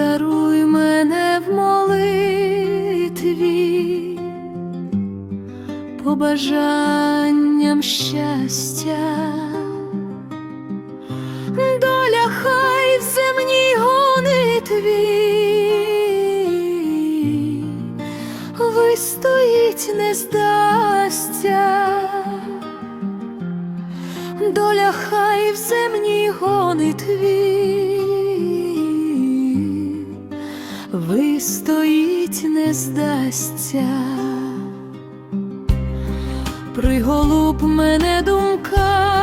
обдаруй мене в молитві, побажанням щастя, доля хай в земній гонитві. Вистоїть, не здасться. Доля хай в земній гонитві вистоїть, не здасться, приголуб мене думками,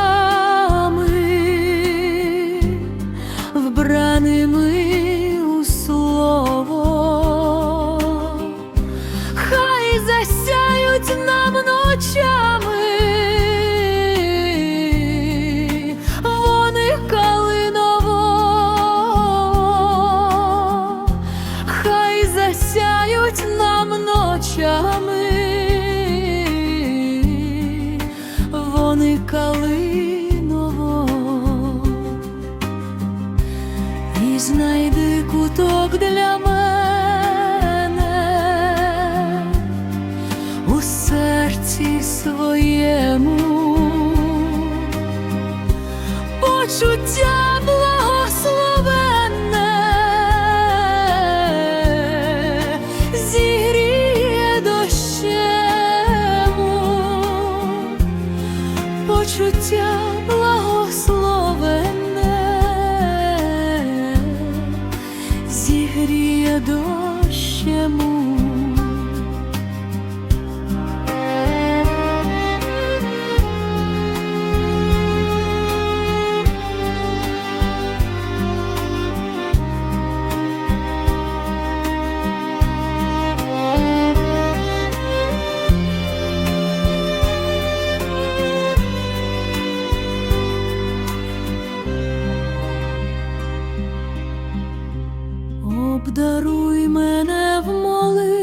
ночами, вони калиново, і знайди куток для мене. У серці своєму. Почуття почуття благословенне зігріє дощему. Обдаруй мене в молитві,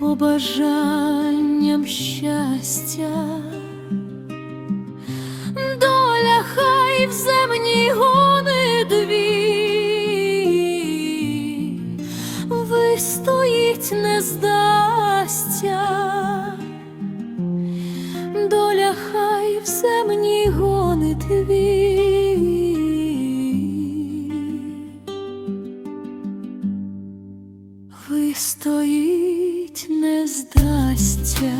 побажанням щастя, доля хай в земній гонитві вистоїть, не здасться, доля хай в земній гонитві. Вистоїть, не здасться.